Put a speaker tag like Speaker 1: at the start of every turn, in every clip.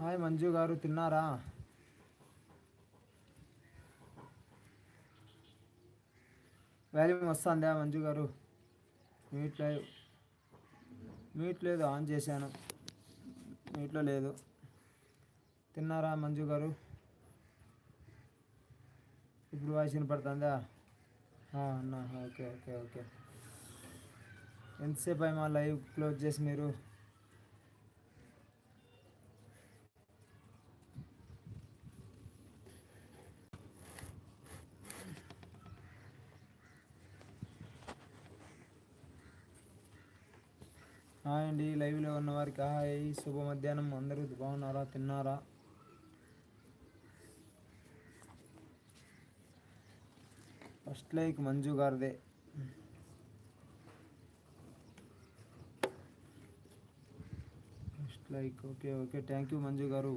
Speaker 1: Hi Manju గారు తిన్నారా? Volume వస్తుందా మంజు గారు? మీట్ లైవ్ మీట్ లేదు ఆన్ చేశాను. మీట్లో లేదు. తిన్నారా మంజు గారు? ఇప్పుడు వాయిస్ వినపడుతుందా? అన్నా. Okay okay okay. ఎంతసేపు అయ్యి మా లైవ్ క్లోజ్ చేసి మీరు? హాయ్ అండి. లైవ్లో ఉన్న వారికి హాయ్. శుభ మధ్యాహ్నం. అందరూ బాగున్నారా? తిన్నారా? ఫస్ట్ లైక్ మంజు గారిదే. First like. Okay okay. Thank you Manju గారు.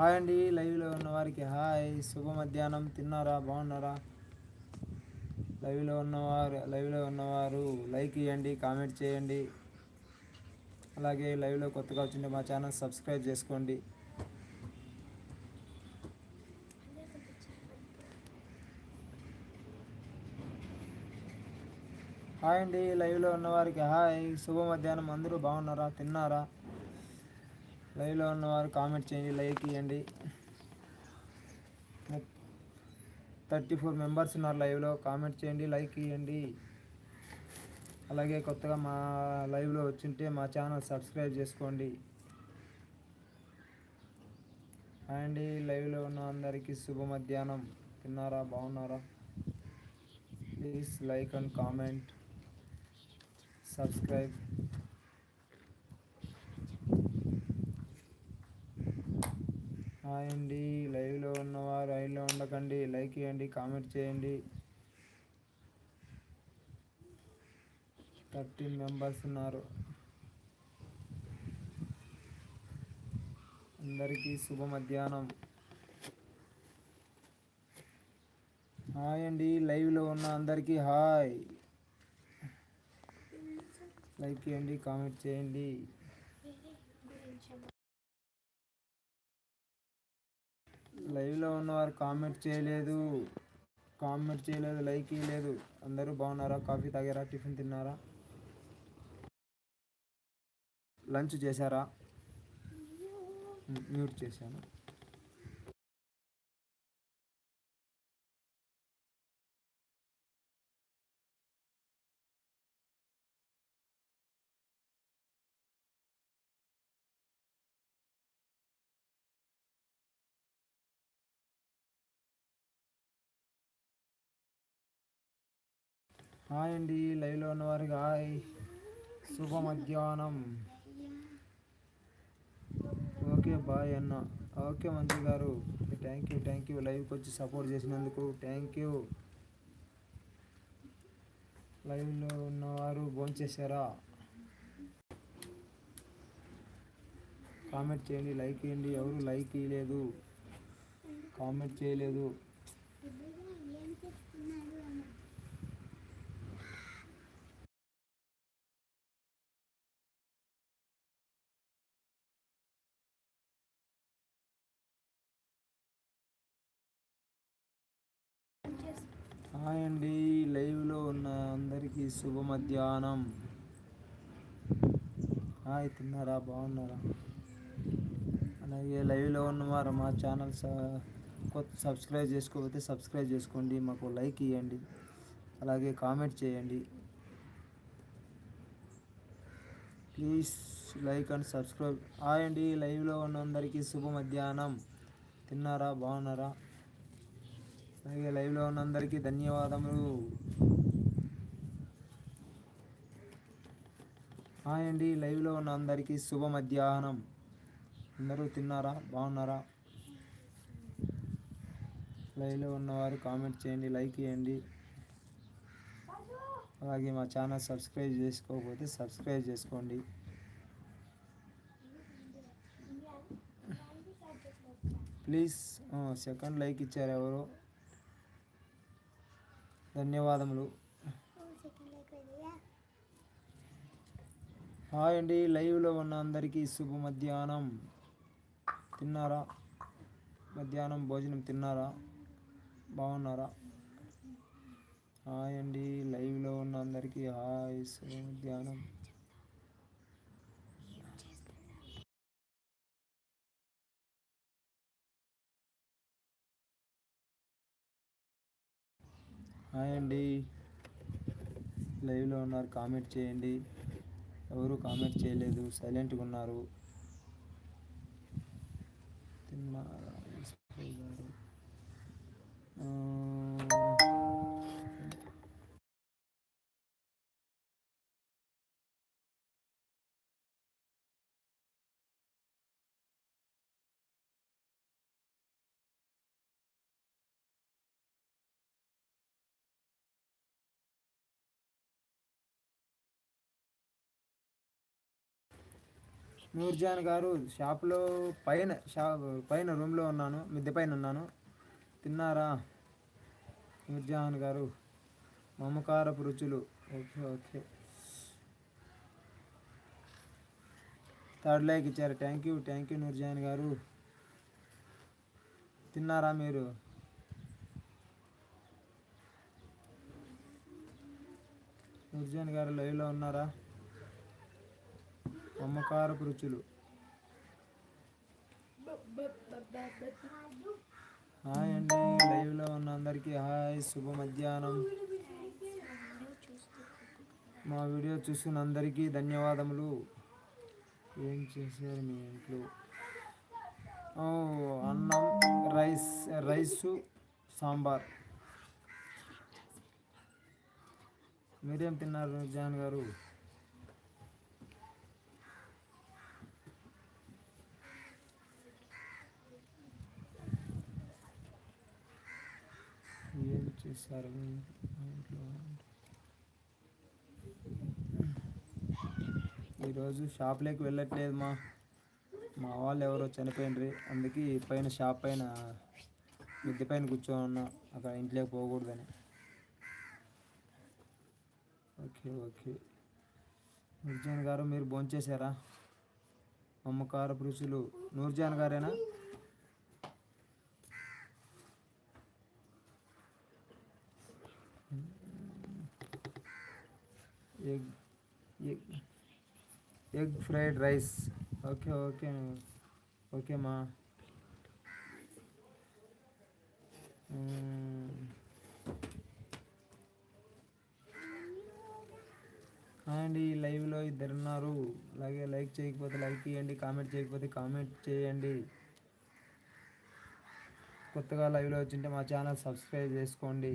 Speaker 1: హాయ్ అండి లైవ్లో ఉన్న వారికి హాయ్. శుభ మధ్యాహ్నం. తిన్నారా? బాగున్నారా? లైవ్లో ఉన్నవారు లైవ్లో ఉన్నవారు లైక్ ఇవ్వండి కామెంట్ చేయండి. అలాగే లైవ్లో కొత్తగా వచ్చింటే మా ఛానల్ సబ్స్క్రైబ్ చేసుకోండి. హాయ్ అండి లైవ్లో ఉన్నవారికి హాయ్. శుభ మధ్యాహ్నం. అందరూ బాగున్నారా? తిన్నారా? లైవ్లో ఉన్నవారు కామెంట్ చేయండి లైక్ ఇవ్వండి థర్టీ ఫోర్ మెంబర్స్ ఉన్నారు లైవ్లో కామెంట్ చేయండి లైక్ ఇవ్వండి అలాగే కొత్తగా మా లైవ్లో వచ్చింటే మా ఛానల్ సబ్స్క్రైబ్ చేసుకోండి. అండ్ లైవ్లో ఉన్న అందరికీ శుభ మధ్యాహ్నం తిన్నారా? బాగున్నారా? Please like and comment. Subscribe. Hi అండి. లైవ్లో ఉన్నవారు లైవ్లో ఉండకండి. లైక్ ఇవ్వండి కామెంట్ చేయండి. థర్టీన్ మెంబర్స్ ఉన్నారు. అందరికీ శుభ మధ్యాహ్నం. హాయ్ అండి. లైవ్లో ఉన్న అందరికీ హాయ్. లైక్ చేయండి కామెంట్ చేయండి. లైవ్లో ఉన్నవారు కామెంట్ చేయలేదు. కామెంట్ చేయలేదు లైక్ ఇవ్వలేదు అందరూ బాగున్నారా? కాఫీ తాగారా? టిఫిన్ తిన్నారా? లంచ్ చేశారా? మ్యూట్ చేశాను. హాయ్ అండి లైవ్లో ఉన్నవారికి హాయ్. శుభ మధ్యాహ్నం ఓకే బాయ్ అన్న. ఓకే మంజు గారు. థ్యాంక్ యూ థ్యాంక్ యూ లైవ్కి వచ్చి సపోర్ట్ చేసినందుకు థ్యాంక్ యూ లైవ్లో ఉన్నవారు భోంచేశారా? కామెంట్ చేయండి లైక్ చేయండి. ఎవరు లైక్ ఇవ్వలేదు కామెంట్ చేయలేదు హాయ్ అండి లైవ్లో ఉన్న అందరికీ శుభ మధ్యాహ్నం హాయ్ తిన్నారా? బాగున్నారా? అలాగే లైవ్లో ఉన్నవారు మా ఛానల్ కొత్త సబ్స్క్రైబ్ చేసుకోకపోతే సబ్స్క్రైబ్ చేసుకోండి మాకు లైక్ ఇవ్వండి అలాగే కామెంట్ చేయండి. Please like and subscribe. Hi అండి లైవ్లో ఉన్న అందరికీ శుభ మధ్యాహ్నం తిన్నారా? బాగున్నారా? అలాగే లైవ్లో ఉన్న అందరికీ ధన్యవాదములు. హాయ్ అండి లైవ్లో ఉన్న అందరికీ శుభ మధ్యాహ్నం. అందరూ తిన్నారా? బాగున్నారా? లైవ్లో ఉన్నవారు కామెంట్ చేయండి లైక్ చేయండి. అలాగే మా ఛానల్ సబ్స్క్రైబ్ చేసుకోకపోతే సబ్స్క్రైబ్ చేసుకోండి. ప్లీజ్ సెకండ్ లైక్ ఇచ్చారు ఎవరు. ధన్యవాదములు. హాయ్ అండి లైవ్లో ఉన్న అందరికీ శుభ మధ్యాహ్నం. తిన్నారా? మధ్యాహ్నం భోజనం తిన్నారా? బాగున్నారా? హాయ్ అండి లైవ్లో ఉన్న అందరికీ హాయ్ శుభ మధ్యాహ్నం. హాయ్ అండి లైవ్లో ఉన్నారు కామెంట్ చేయండి. ఎవరు కామెంట్ చేయలేదు. సైలెంట్గా ఉన్నారు. తిన్నారా? నూర్జాన్ గారు షాప్లో పైన షాప్ పైన రూమ్లో ఉన్నాను మిద్దె పైన ఉన్నాను. తిన్నారా? నూర్జహాన్ గారు మమకారపు రుచులు. Okay okay. థర్డ్ లైక్ ఇచ్చారు. Thank you thank you Noorjan గారు. తిన్నారా మీరు? నూర్జాన్ గారు లైవ్లో ఉన్నారా? మమకారపు రుచులు. హాయ్ అండి లైవ్లో ఉన్న అందరికీ హాయ్ శుభ మధ్యాహ్నం. మా వీడియో చూస్తున్న అందరికీ ధన్యవాదములు. ఏం చేశారు మీ ఇంట్లో? ఓ, అన్నం రైస్ రైసు సాంబార్. మీరేం తిన్నారు జాన్ గారు? చేస్తారు ఈరోజు షాప్లోకి వెళ్ళట్లేదు మా. మా వాళ్ళు ఎవరో చనిపోయినరి. అందుకే పైన షాప్ పైన మిద్దె పైన కూర్చొని ఉన్నా. అక్కడ ఇంట్లోకి పోకూడదని. Okay okay. నూర్జాన్ గారు మీరు భోంచేశారా? అమ్మకారపు రుచులు. నూర్జాన్ గారేనా? Egg egg egg fried rice. Okay okay okay మా. అండి లైవ్లో ఇద్దరు ఉన్నారు. అలాగే లైక్ చేయకపోతే లైక్ చేయండి కామెంట్ చేయకపోతే కామెంట్ చేయండి. కొత్తగా లైవ్లో వచ్చింటే మా ఛానల్ సబ్స్క్రైబ్ చేసుకోండి.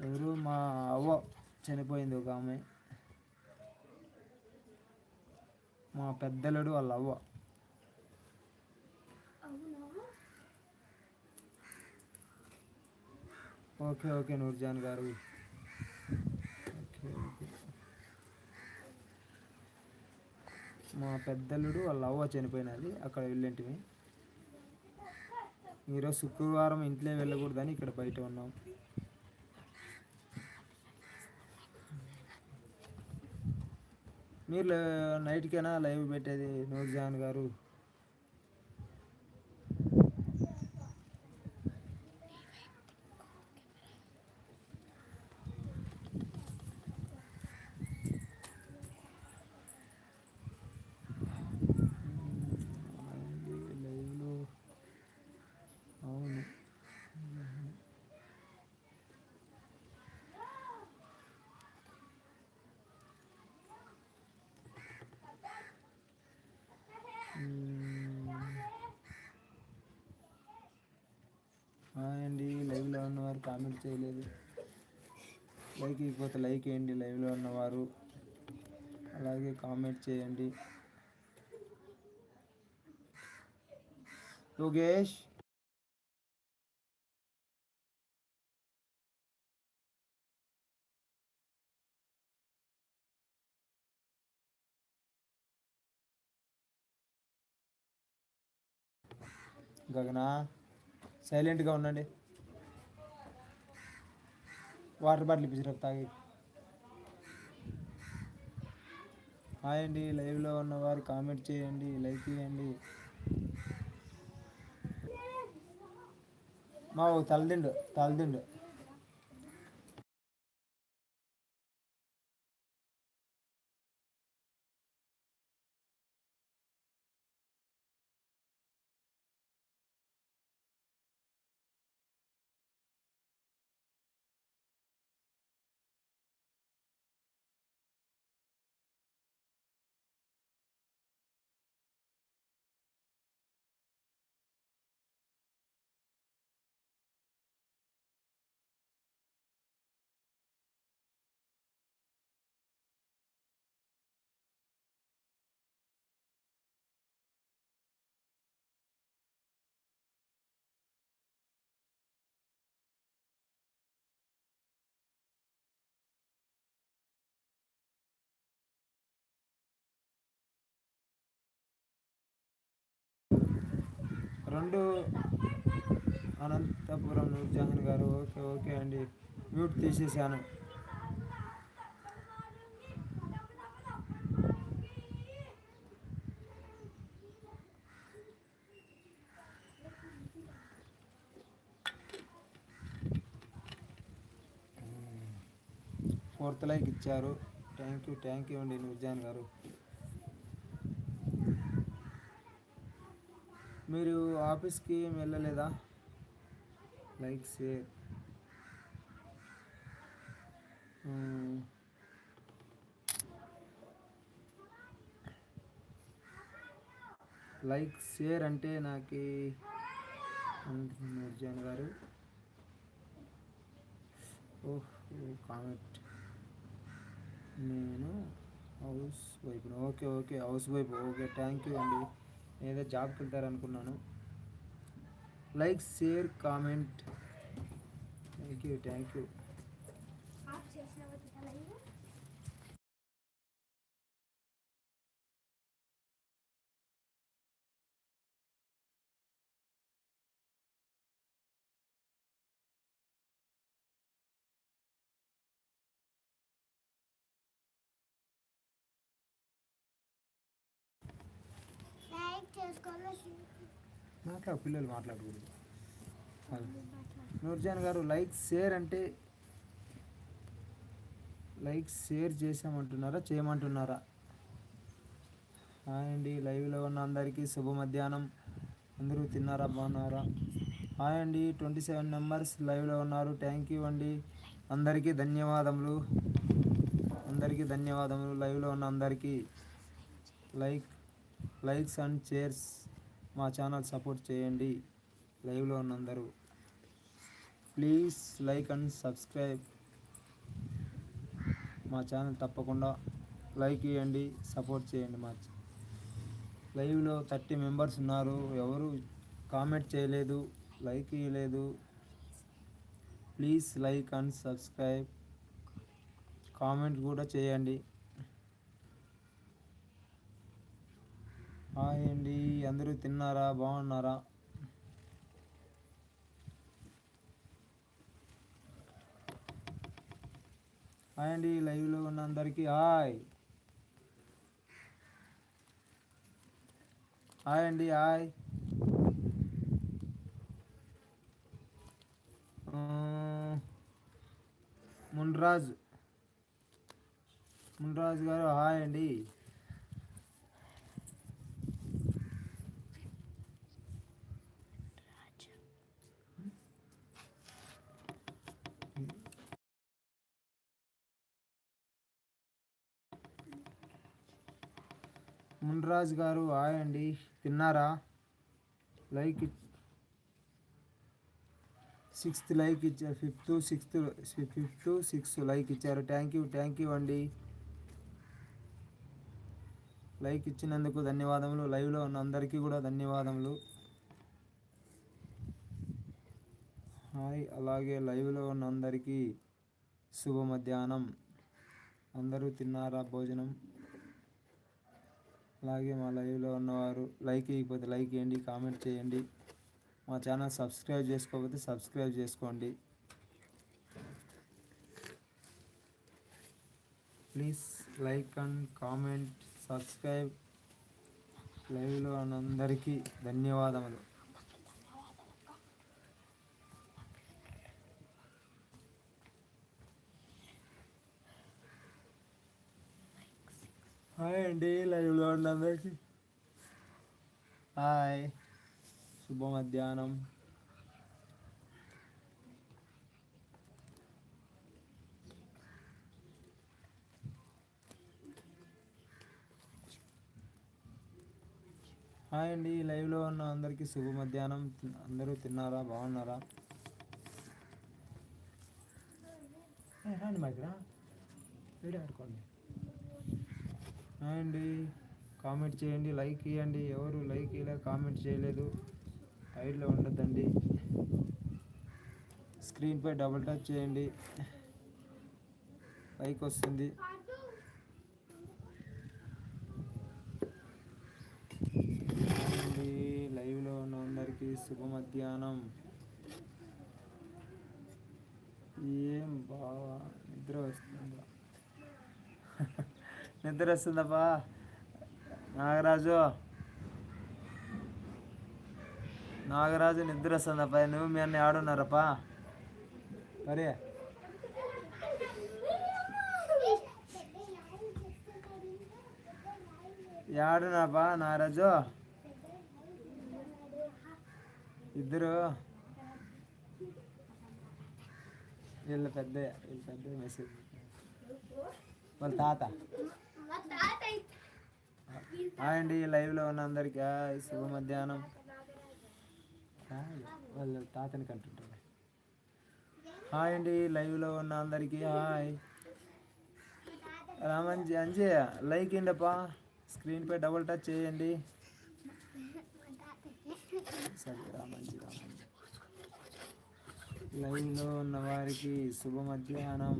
Speaker 1: ఎవరు? మా అవ్వ చనిపోయింది ఒక ఆమె. మా పెద్దలుడు వాళ్ళ అవ్వ. ఓకే ఓకే నూర్జాన్ గారు. Okay okay. మా పెద్దలుడు వాళ్ళ అవ్వ చనిపోయినది. అక్కడ వెళ్ళేంటివి ఈరోజు శుక్రవారం ఇంట్లో వెళ్ళకూడదని ఇక్కడ బయట ఉన్నాం. మీరు నైట్కైనా లైవ్ పెట్టేది నూర్జహాన్ గారు. కామెంట్ చేయలేదు. లైక్ ఇకపోతే లైక్ వేయండి లైవ్లో ఉన్నవారు అలాగే కామెంట్ చేయండి. యోగేష్ గగనా సైలెంట్గా ఉండండి. వాటర్ బాటిల్ ఇప్పించారు తాగి. హాయ్ అండి లైవ్లో ఉన్నవారు కామెంట్ చేయండి లైక్ చేయండి. మా తలదిండు తలదిండు. రెండు అనంతపురం నూర్జహాన్ గారు ఓకే ఓకే అండి. మ్యూట్ తీసేసాను. ఫోర్త్ లైక్ ఇచ్చారు. థ్యాంక్ యూ థ్యాంక్ యూ అండి నూర్జహాన్ గారు. మీరు ఆఫీస్కి ఏం వెళ్ళలేదా? లైక్ షేర్ లైక్ షేర్ అంటే నాకు నూర్జాన్ గారు? Oh comment. నేను housewife okay okay housewife okay thank you అండి. ఏదో జాబ్కి వెళ్తారు అనుకున్నాను. Like share comment thank you thank you మాట్లాడు పిల్లలు మాట్లాడకూడదు. నూర్జాన్ గారు లైక్ షేర్ అంటే లైక్ షేర్ చేసామంటున్నారా చేయమంటున్నారా? హాయ్ అండి లైవ్లో ఉన్న అందరికీ శుభ మధ్యాహ్నం. అందరూ తిన్నారా బాగున్నారా? హాయ్ అండి ట్వంటీ సెవెన్ మెంబర్స్ లైవ్లో ఉన్నారు. థ్యాంక్ యూ అండి. అందరికీ ధన్యవాదములు. అందరికీ ధన్యవాదములు. లైవ్లో ఉన్న అందరికీ లైక్ లైక్స్ అండ్ షేర్స్ మా ఛానల్ సపోర్ట్ చేయండి. లైవ్లో ఉన్నందరూ. Please like and subscribe. మా ఛానల్ తప్పకుండా లైక్ ఇవ్వండి సపోర్ట్ చేయండి మా లైవ్లో థర్టీ మెంబర్స్ ఉన్నారు. ఎవరు కామెంట్ చేయలేదు లైక్ ఇవ్వలేదు please like and subscribe. Comment కూడా చేయండి. హాయ్ అండి. అందరూ తిన్నారా? బాగున్నారా? హాయ్ అండి. లైవ్లో ఉన్న అందరికీ హాయ్. హాయ్ అండి. హాయ్. మున్రాజ్. మున్రాజ్ గారు హాయ్ అండి. మున్రాజ్ గారు హాయ్ అండి. తిన్నారా? లైక్ సిక్స్త్ లైక్ ఇచ్చారు. Fifth sixth fifth sixth like ఇచ్చారు. థ్యాంక్ యూ థ్యాంక్ యూ అండి. లైక్ ఇచ్చినందుకు ధన్యవాదములు. లైవ్లో ఉన్న అందరికీ కూడా ధన్యవాదములు. హాయ్. అలాగే లైవ్లో ఉన్న అందరికీ శుభ మధ్యాహ్నం. అందరూ తిన్నారా భోజనం? అలాగే మా లైవ్లో ఉన్నవారు లైక్ ఇవ్వకపోతే లైక్ చేయండి కామెంట్ చేయండి. మా ఛానల్ సబ్స్క్రైబ్ చేసుకోకపోతే సబ్స్క్రైబ్ చేసుకోండి. Please like and comment subscribe. లైవ్లో ఉన్నందరికీ ధన్యవాదములు. హాయ్ అండి లైవ్లో ఉండి అందరికీ. హాయ్ శుభ మధ్యాహ్నం. హాయ్ అండి లైవ్లో ఉన్న అందరికీ శుభ మధ్యాహ్నం. అందరూ తిన్నారా? బాగున్నారా? రండి మా ఇక్కడ. వీడియో అండి కామెంట్ చేయండి లైక్ ఇవ్వండి ఎవరు లైక్ ఇవ్వలే కామెంట్ చేయలేదు. సైడ్లో ఉండద్దండి. స్క్రీన్పై డబుల్ టచ్ చేయండి. లైక్ వస్తుంది. లైవ్లో ఉన్న అందరికీ శుభ మధ్యాహ్నం ఏం బావా నిద్ర వస్తుందా? నిద్ర వస్తుందప్పా నాగరాజు. నాగరాజు నిద్ర వస్తుందప్పా నువ్వు మీ అన్న ఆడున్నారప్పా మరి. ఆడున్నాపా నాగరాజు? ఇద్దరు. వీళ్ళ పెద్ద వీళ్ళ పెద్ద మెసేజ్. వాళ్ళ తాత. హాయ్ అండి లైవ్లో ఉన్న అందరికీ హాయ్ శుభ మధ్యాహ్నం. వాళ్ళు వాళ్ళ తాతని కంటుంటారు. హాయ్ అండి లైవ్లో ఉన్న అందరికీ హాయ్. రామంజి అంజీ లైక్ ఏంటప్పా? స్క్రీన్పై డబుల్ టచ్ చేయండి. సరే రామంజీ రామంజీ లైవ్లో ఉన్న వారికి శుభ మధ్యాహ్నం.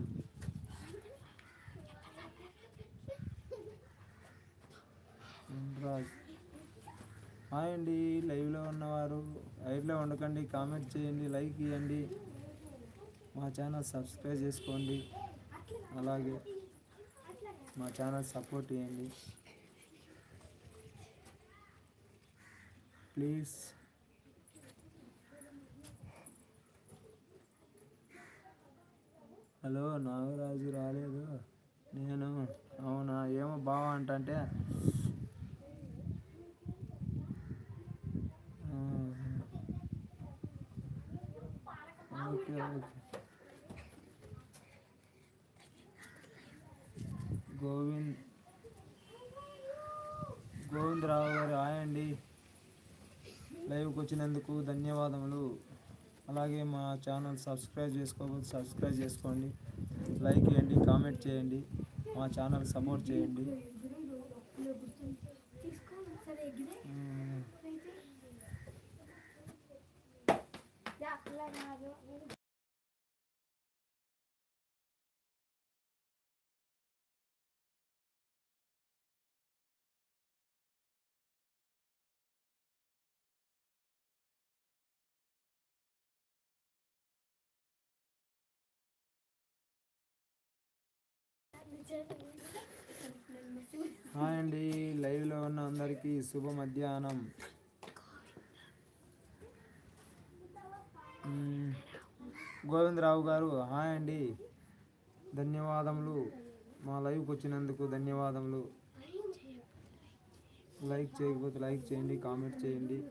Speaker 1: రాజ్. హాయ్ అండి లైవ్లో ఉన్నవారు లైవ్లో ఉండకండి కామెంట్ చేయండి లైక్ ఇవ్వండి మా ఛానల్ సబ్స్క్రైబ్ చేసుకోండి. అలాగే మా ఛానల్ సపోర్ట్ చేయండి ప్లీజ్. హలో నాగరాజు రాలేదు. నేను అవునా ఏమో బావా అంటే ఓకే ఓకే గోవింద్ గోవిందరావు గారు ఆయండి. లైవ్కి వచ్చినందుకు ధన్యవాదములు. అలాగే మా ఛానల్ సబ్స్క్రైబ్ చేసుకోకపోతే సబ్స్క్రైబ్ చేసుకోండి. లైక్ చేయండి కామెంట్ చేయండి. మా ఛానల్ సపోర్ట్ చేయండి. హాయ్ అండి లైవ్లో ఉన్న అందరికీ శుభ మధ్యాహ్నం. గోవిందరావు గారు హాయ్ అండి. ధన్యవాదములు. మా లైవ్కి వచ్చినందుకు ధన్యవాదములు. లైక్ చేయకపోతే లైక్ చేయండి కామెంట్ చేయండి.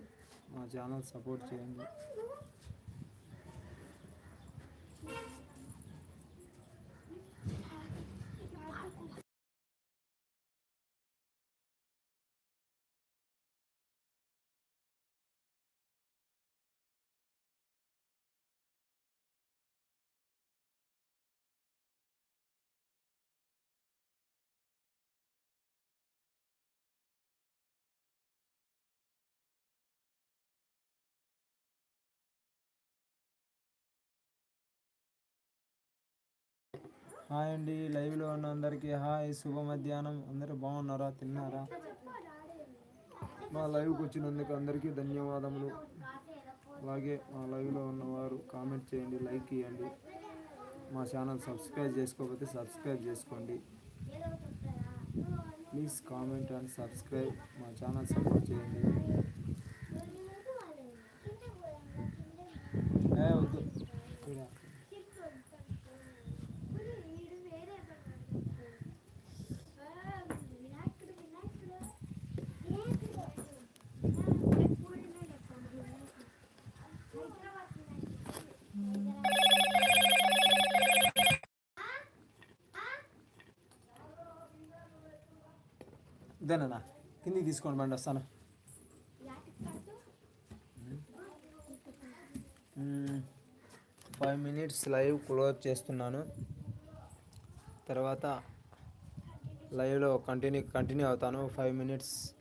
Speaker 1: మా ఛానల్ సపోర్ట్ చేయండి. హాయ్ అండి లైవ్లో ఉన్న అందరికీ హాయ్ శుభ మధ్యాహ్నం. అందరూ బాగున్నారా? తిన్నారా? మా లైవ్కి వచ్చినందుకు అందరికీ ధన్యవాదములు.
Speaker 2: అలాగే మా లైవ్లో ఉన్నవారు కామెంట్ చేయండి లైక్ ఇవ్వండి మా ఛానల్ సబ్స్క్రైబ్ చేసుకోకపోతే సబ్స్క్రైబ్ చేసుకోండి. ప్లీజ్ కామెంట్ అండ్ సబ్స్క్రైబ్ మా ఛానల్ సపోర్ట్ చేయండి ఏ వద్దు ఇలా. ఇదేనా? కిందికి తీసుకోండి బండి వస్తాను. ఫైవ్ మినిట్స్ లైవ్ క్లోజ్ చేస్తున్నాను. తర్వాత లైవ్లో కంటిన్యూ కంటిన్యూ అవుతాను. Five minutes